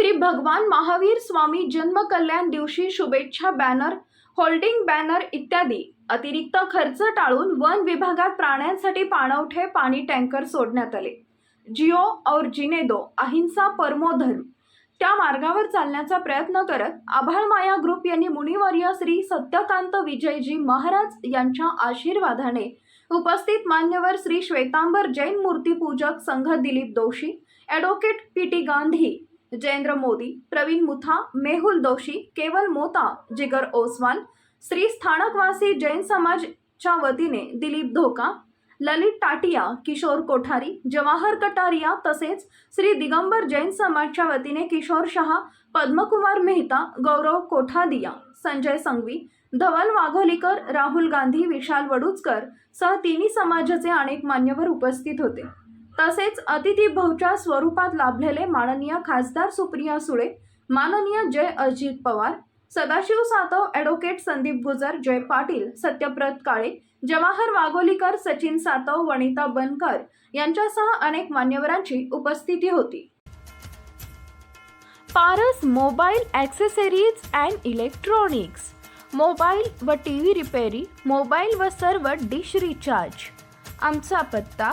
श्री भगवान महावीर स्वामी जन्म कल्याण दिवशी शुभेच्छा बॅनर होल्डिंग बॅनर इत्यादी. अतिरिक्त खर्च टाळून वन विभागात प्राण्यांसाठी पाणवठे पाणी टँकर सोडण्यात आले. जिओ और जिनेदो अहिंसा परमोधर्म. त्या मार्गावर चालण्याचा प्रयत्न करत आभाळमाया ग्रुप यांनी मुनिवर्य श्री सत्यकांत विजयजी महाराज यांच्या आशीर्वादाने उपस्थित मान्यवर श्री श्वेतांबर जैन मूर्तीपूजक संघ Dilip Doshi advocate P T Gandhi Jayendra Modi Pravin Mutha Mehul Doshi Keval Mota Jigar Oswal Shri Sthanakvasi Jain समाजच्या वतीने दिलीप धोका ललित टाटिया किशोर कोठारी जवाहर कटारिया तसेच श्री दिगंबर जैन समाजच्या वतीने किशोर शहा पद्मकुमार मेहता गौरव कोठादिया संजय संघवी धवल वाघोलीकर राहुल गांधी विशाल वडुचकर सह तिन्ही समाजाचे अनेक मान्यवर उपस्थित होते. तसेच अतिथी भवच्या स्वरूपात लाभलेले माननीय खासदार सुप्रिया सुळे माननीय जय अजित पवार सदाशिव सातव ॲडव्होकेट संदीप गुजर जय पाटील सत्यव्रत काळे जवाहर वाघोलीकर सचिन सातव वनिता बनकर यांच्यासह अनेक मान्यवरांची उपस्थिती होती. Paras mobile accessories and electronics mobile व टी व्ही रिपेरी मोबाईल व सर्व डिश रिचार्ज. आमचा पत्ता